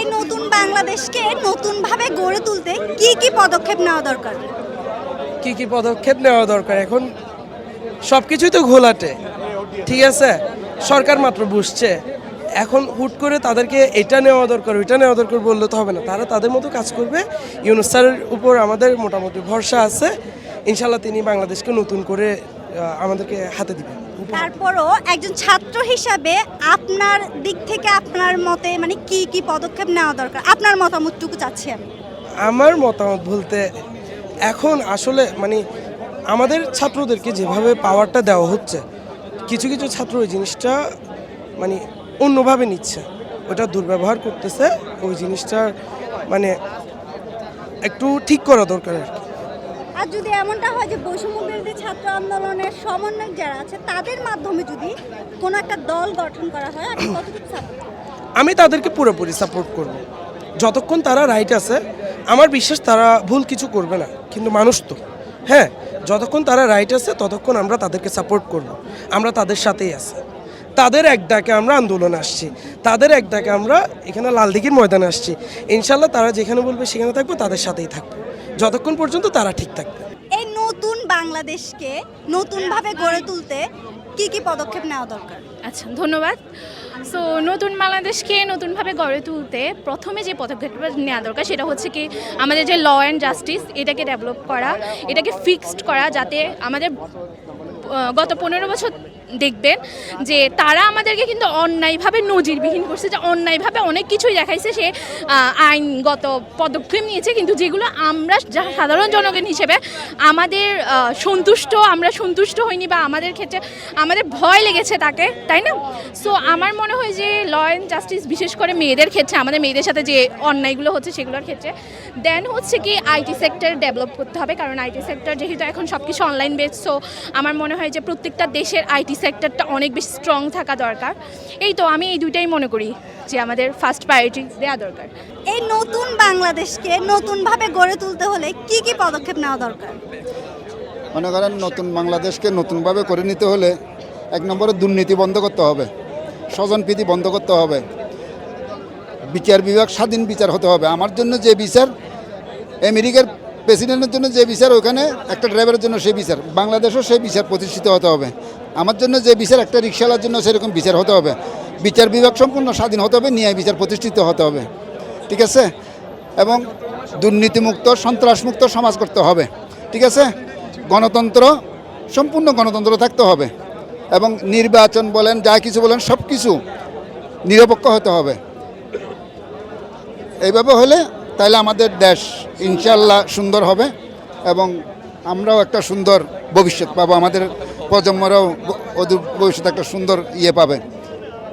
এই নতুন বাংলাদেশকে নতুনভাবে গড়ে তুলতে কি কি পদক্ষেপ নেওয়া দরকার? কি কি পদক্ষেপ নেওয়া দরকার? এখন সব কিছুই তো ঘোলাটে। ঠিক আছে? সরকার মাত্র বুঝছে। এখন হুট করে তাদেরকে এটা নেওয়া দরকার, ওইটা নেওয়া দরকার বললে তো হবে না। তারা তাদের মতো কাজ করবে। ইউনুস স্যারের উপর আমাদের মোটামুটি ভরসা আছে। ইনশাল্লাহ তিনি বাংলাদেশকে নতুন করে আমাদেরকে হাতে দিবেন তারপরও একজন ছাত্র হিসাবে আপনার দিক থেকে আপনার মতে মানে কি কি পদক্ষেপ নেওয়া দরকার? আপনার মতামতটুকু চাচ্ছি আমি। আমার মতামত বলতে এখন আসলে মানে আমাদের ছাত্রদেরকে যেভাবে পাওয়ারটা দেওয়া হচ্ছে কিছু কিছু ছাত্র ওই জিনিসটা মানে অন্যভাবে নিচ্ছে। ওটা দুর্ব্যবহার করতেছে ওই জিনিসটা মানে একটু ঠিক করা দরকার আর আর যদি এমনটা হয় যে বৈষম্য বিরোধী ছাত্র আন্দোলনের সমন্বয়ক যারা আছে, তাদের মাধ্যমে যদি কোনো একটা দল গঠন করা হয় আমি তাদেরকে পুরোপুরি সাপোর্ট করব। যতক্ষণ তারা রাইট আছে, আমার বিশ্বাস তারা ভুল কিছু করবে না, কিন্তু মানুষ তো। হ্যাঁ যতক্ষণ তারা রাইট আছে, ততক্ষণ আমরা তাদেরকে সাপোর্ট করব। আমরা তাদের সাথেই আছি। তাদের এক ডাকে আমরা আন্দোলন আসছি। তাদের এক ডাকে আমরা এখানে লালদিঘির ময়দানে আসছি। ইনশাল্লাহ তারা যেখানে বলবে সেখানে থাকব, তাদের সাথেই থাকব। যতক্ষণ পর্যন্ত তারা ঠিক থাকবে। এই নতুন বাংলাদেশকে নতুনভাবে গড়ে তুলতে কি কি পদক্ষেপ নেওয়া দরকার? আচ্ছা ধন্যবাদ। সো নতুন বাংলাদেশকে নতুনভাবে গড়ে তুলতে প্রথমে যে পদক্ষেপটা নেওয়া দরকার সেটা হচ্ছে কি আমাদের যে ল অ্যান্ড জাস্টিস এটাকে ডেভেলপ করা এটাকে ফিক্সড করা যাতে আমাদের গত পনেরো বছর দেখবেন যে তারা আমাদেরকে কিন্তু অন্যায়ভাবে নজিরবিহীন করছে, যে অন্যায়ভাবে অনেক কিছুই দেখাইছে সে আইনগত পদক্ষেপ নিয়েছে, কিন্তু যেগুলো আমরা সাধারণ জনগণ হিসেবে আমাদের সন্তুষ্ট, আমরা সন্তুষ্ট হইনি বা আমাদের ক্ষেত্রে আমাদের ভয় লেগেছে তাকে, তাই না? সো আমার মনে হয় যে ল অ্যান্ড জাস্টিস বিশেষ করে মেয়েদের ক্ষেত্রে, আমাদের মেয়েদের সাথে যে অন্যায়গুলো হচ্ছে সেগুলোর ক্ষেত্রে দেন হচ্ছে কি আইটি সেক্টর ডেভেলপ করতে হবে, কারণ আইটি সেক্টর যেহেতু এখন সব কিছু অনলাইন বেস সো আমার মনে হয় যে প্রত্যেকটা দেশের আইটি সেক্টরটা অনেক বেশি স্ট্রং থাকা দরকার। এই তো আমি এই দুইটাই মনে করি যে আমাদের ফার্স্ট প্রায়োরিটি দেওয়া দরকার। এই নতুন বাংলাদেশকে নতুনভাবে গড়ে তুলতে হলে কি কি পদক্ষেপ নেওয়া দরকার? মনে করেন নতুন বাংলাদেশকে নতুনভাবে করে নিতে হলে এক নম্বরে দুর্নীতি বন্ধ করতে হবে স্বজনপ্রীতি বন্ধ করতে হবে বিচার বিভাগ স্বাধীন বিচার হতে হবে। আমার জন্য যে বিচার আমেরিকার প্রেসিডেন্টের জন্য যে বিচার ওখানে একটা ড্রাইভারের জন্য সেই বিচার বাংলাদেশও সেই বিচার প্রতিষ্ঠিত হতে হবে। আমার জন্য যে বিচার, একটা রিক্সাওয়ালার জন্য সেরকম বিচার হতে হবে। বিচার বিভাগ সম্পূর্ণ স্বাধীন হতে হবে, ন্যায় বিচার প্রতিষ্ঠিত হতে হবে। ঠিক আছে? এবং দুর্নীতিমুক্ত, সন্ত্রাসমুক্ত সমাজ করতে হবে। ঠিক আছে? গণতন্ত্র, সম্পূর্ণ গণতন্ত্র থাকতে হবে। এবং নির্বাচন বলেন, যা কিছু বলেন, সব কিছু নিরপেক্ষ হতে হবে। এইভাবে হলে তাহলে আমাদের দেশ ইনশাল্লাহ সুন্দর হবে এবং আমরাও একটা সুন্দর ভবিষ্যৎ পাবো। আমাদের প্রজন্মরাও অদূর ভবিষ্যতে একটা সুন্দর ইয়ে পাবে